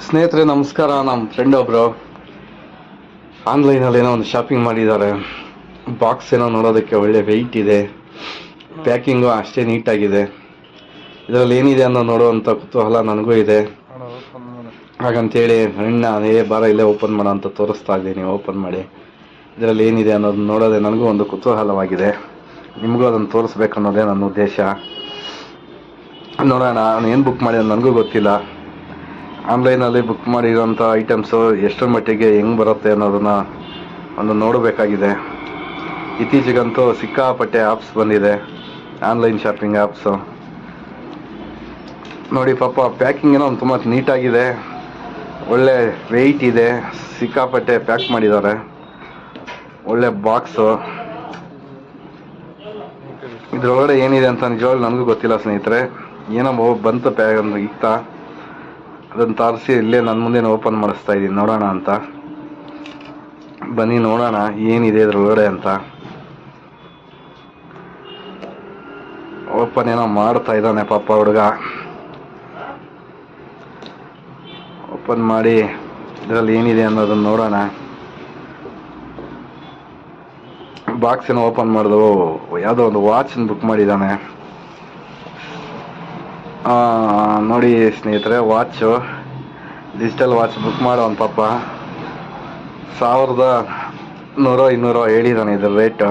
ಸ್ನೇಹಿತರೆ, ನಮಸ್ಕಾರ. ನಮ್ಮ ಫ್ರೆಂಡ್ ಒಬ್ರು ಆನ್ಲೈನಲ್ಲಿ ಏನೋ ಒಂದು ಶಾಪಿಂಗ್ ಮಾಡಿದ್ದಾರೆ. ಬಾಕ್ಸ್ ಏನೋ ನೋಡೋದಕ್ಕೆ ಒಳ್ಳೆ ವೆಯ್ಟ್ ಇದೆ. ಪ್ಯಾಕಿಂಗು ಅಷ್ಟೇ ನೀಟಾಗಿದೆ ಇದರಲ್ಲಿ ಏನಿದೆ ಅನ್ನೋ ನೋಡುವಂಥ ಕುತೂಹಲ ನನಗೂ ಇದೆ. ಹಾಗಂತೇಳಿ ಅಣ್ಣ ಏ ಬಾರ ಇಲ್ಲೇ ಓಪನ್ ಮಾಡೋ ಅಂತ ತೋರಿಸ್ತಾ ಇದ್ದೀನಿ. ಓಪನ್ ಮಾಡಿ. ಇದರಲ್ಲಿ ಏನಿದೆ ಅನ್ನೋದನ್ನ ನೋಡೋದೆ ನನಗೂ ಒಂದು ಕುತೂಹಲವಾಗಿದೆ. ನಿಮಗೂ ಅದನ್ನು ತೋರಿಸ್ಬೇಕು ಅನ್ನೋದೇ ನನ್ನ ಉದ್ದೇಶ. ನೋಡೋಣ, ನಾನು ಏನು ಬುಕ್ ಮಾಡಿದ ನನಗೂ ಗೊತ್ತಿಲ್ಲ. ಆನ್ಲೈನಲ್ಲಿ ಬುಕ್ ಮಾಡಿರೋಂಥ ಐಟಮ್ಸು ಎಷ್ಟರ ಮಟ್ಟಿಗೆ ಹೆಂಗೆ ಬರುತ್ತೆ ಅನ್ನೋದನ್ನು ಒಂದು ನೋಡಬೇಕಾಗಿದೆ. ಇತ್ತೀಚೆಗಂತೂ ಸಿಕ್ಕಾಪಟ್ಟೆ ಆ್ಯಪ್ಸ್ ಬಂದಿದೆ, ಆನ್ಲೈನ್ ಶಾಪಿಂಗ್ ಆ್ಯಪ್ಸು ನೋಡಿ ಪಾಪ, ಪ್ಯಾಕಿಂಗ್ ಏನೋ ತುಂಬ ನೀಟಾಗಿದೆ, ಒಳ್ಳೆ ವೆಯ್ಟ್ ಇದೆ, ಸಿಕ್ಕಾಪಟ್ಟೆ ಪ್ಯಾಕ್ ಮಾಡಿದ್ದಾರೆ, ಒಳ್ಳೆ ಬಾಕ್ಸು. ಇದರೊಳಗಡೆ ಏನಿದೆ ಅಂತ ನಿಜವಾಗ್ಲೂ ನನಗೂ ಗೊತ್ತಿಲ್ಲ ಸ್ನೇಹಿತರೆ, ಏನೋ ಬಂತು ಪ್ಯಾ ಒಂದು ಇತ್ತ ಅದನ್ನು ತಾರಿಸಿ ಇಲ್ಲೇ ನನ್ನ ಮುಂದೆ ಓಪನ್ ಮಾಡಿಸ್ತಾ ಇದ್ದೀನಿ. ನೋಡೋಣ ಅಂತ. ಬನ್ನಿ, ನೋಡೋಣ. ಏನಿದೆ ಇದ್ರೊಳಗಡೆ ಅಂತ. ಓಪನ್ ಏನೋ ಮಾಡ್ತಾ ಇದ್ದಾನೆ ಪಾಪ ಹುಡುಗ. ಓಪನ್ ಮಾಡಿ ಇದರಲ್ಲಿ ಏನಿದೆ ಅನ್ನೋದನ್ನು ನೋಡೋಣ. ಬಾಕ್ಸ್ ಏನೋ ಓಪನ್ ಮಾಡಿದ್ರು ಯಾವುದೋ ಒಂದು ವಾಚ್ ಬುಕ್ ಮಾಡಿದ್ದಾನೆ. ನೋಡಿ ಸ್ನೇಹಿತರೆ ವಾಚು ಡಿಜಿಟಲ್ ವಾಚ್ ಬುಕ್ ಮಾಡೋ ಒಂದು ಪಾಪ. ಸಾವಿರದ ನೂರೋ ಇನ್ನೂರೋ ಹೇಳಿದಾನೆ ಇದ್ರ ರೇಟು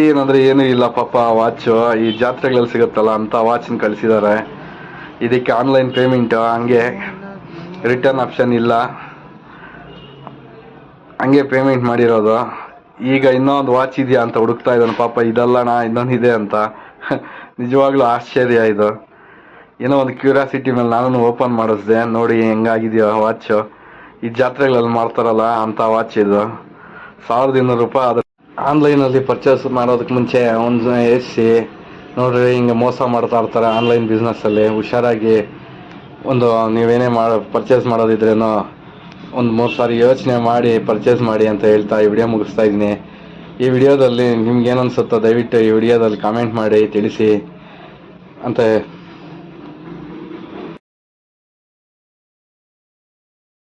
ಏನಂದ್ರೆ ಏನೂ ಇಲ್ಲ ಪಾಪ ವಾಚು ಈ ಜಾತ್ರೆಗಳಲ್ಲಿ ಸಿಗುತ್ತಲ್ಲ ಅಂತ ವಾಚನ್ನ ಕಳಿಸಿದ್ದಾರೆ ಇದಕ್ಕೆ ಆನ್ಲೈನ್ ಪೇಮೆಂಟು ಹಂಗೆ ರಿಟರ್ನ್ ಆಪ್ಷನ್ ಇಲ್ಲ. ಹಂಗೆ ಪೇಮೆಂಟ್ ಮಾಡಿರೋದು. ಈಗ ಇನ್ನೊಂದು ವಾಚ್ ಇದೆಯಾ ಅಂತ ಹುಡುಕ್ತಾ ಇದ್ದಾನೆ. ಪಾಪ ಇನ್ನೊಂದು ಇನ್ನೊಂದಿದೆ ಅಂತ. ನಿಜವಾಗ್ಲೂ ಆಶ್ಚರ್ಯ ಇದು. ಏನೋ ಒಂದು ಕ್ಯೂರಿಯಾಸಿಟಿ ಮೇಲೆ ನಾನು ಓಪನ್ ಮಾಡಿಸ್ದೆ. ನೋಡಿ, ಹೆಂಗಾಗಿದೆಯೋ ವಾಚು ಈ ಜಾತ್ರೆಗಳಲ್ಲಿ ಮಾಡ್ತಾರಲ್ಲ ಅಂತ ವಾಚ್ ಇದು. ಸಾವಿರದ ಇನ್ನೂರು ರೂಪಾಯಿ ಅದು ಆನ್ಲೈನಲ್ಲಿ ಪರ್ಚೇಸ್ ಮಾಡೋದಕ್ಕೆ ಮುಂಚೆ ಒಂದು ಎಸಿ, ನೋಡ್ರಿ, ಹಿಂಗೆ ಮೋಸ ಮಾಡ್ತಾ ಇರ್ತಾರೆ ಆನ್ಲೈನ್ ಬಿಸ್ನೆಸ್ಸಲ್ಲಿ ಹುಷಾರಾಗಿ ಒಂದು ನೀವೇನೇ ಮಾಡೋ ಪರ್ಚೇಸ್ ಮಾಡೋದಿದ್ರೇನೋ ಒಂದು ಮೂರು ಸಾರಿ ಯೋಚನೆ ಮಾಡಿ ಪರ್ಚೇಸ್ ಮಾಡಿ ಅಂತ ಹೇಳ್ತಾ ಈ ವಿಡಿಯೋ ಮುಗಿಸ್ತಾ ಇದ್ದೀನಿ. ಈ ವಿಡಿಯೋದಲ್ಲಿ ನಿಮ್ಗೇನು ಅನಿಸುತ್ತೋ ದಯವಿಟ್ಟು ಈ ವಿಡಿಯೋದಲ್ಲಿ ಕಾಮೆಂಟ್ ಮಾಡಿ, ತಿಳಿಸಿ ಅಂತ